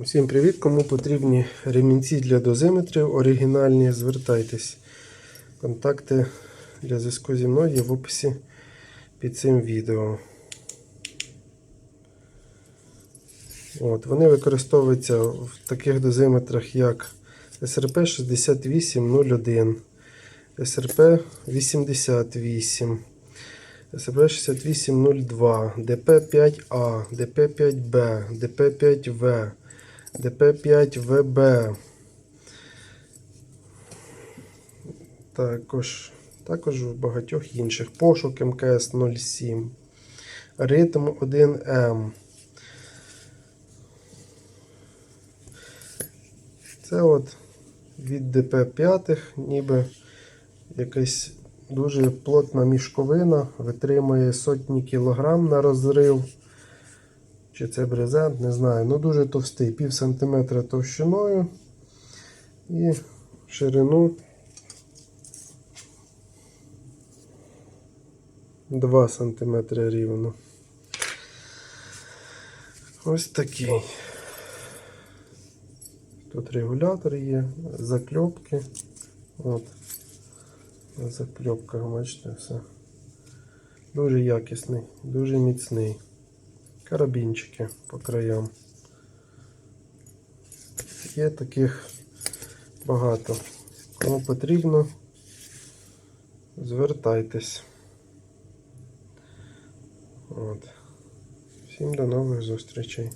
Усім привіт! Кому потрібні ремінці для дозиметрів оригінальні, звертайтесь. Контакти для зв'язку зі мною є в описі під цим відео. От, вони використовуються в таких дозиметрах, як SRP 6801, SRP 88, SRP 6802, DP5A, DP5B, DP5V, DP5VB. Також, також в багатьох інших. Пошук МКС 07, ритм 1М. Це от від ДП5, ніби якась дуже плотна мішковина, витримує сотні кілограм на розрив. Чи це брезент, не знаю. Ну дуже товстий, пів сантиметра товщиною і ширину 2 сантиметри рівно. Ось такий. Тут регулятор є, закльопки. От. На закльопках, бачите, все. Дуже якісний, дуже міцний. Карабінчики по краям. Є таких багато. Кому потрібно, звертайтесь. От. Всім до нових зустрічей.